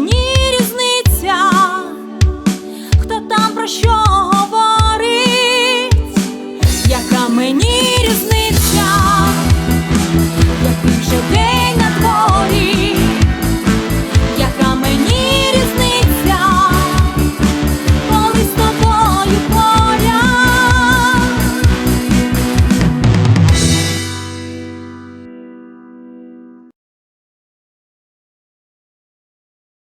мені різниця, хто там про що.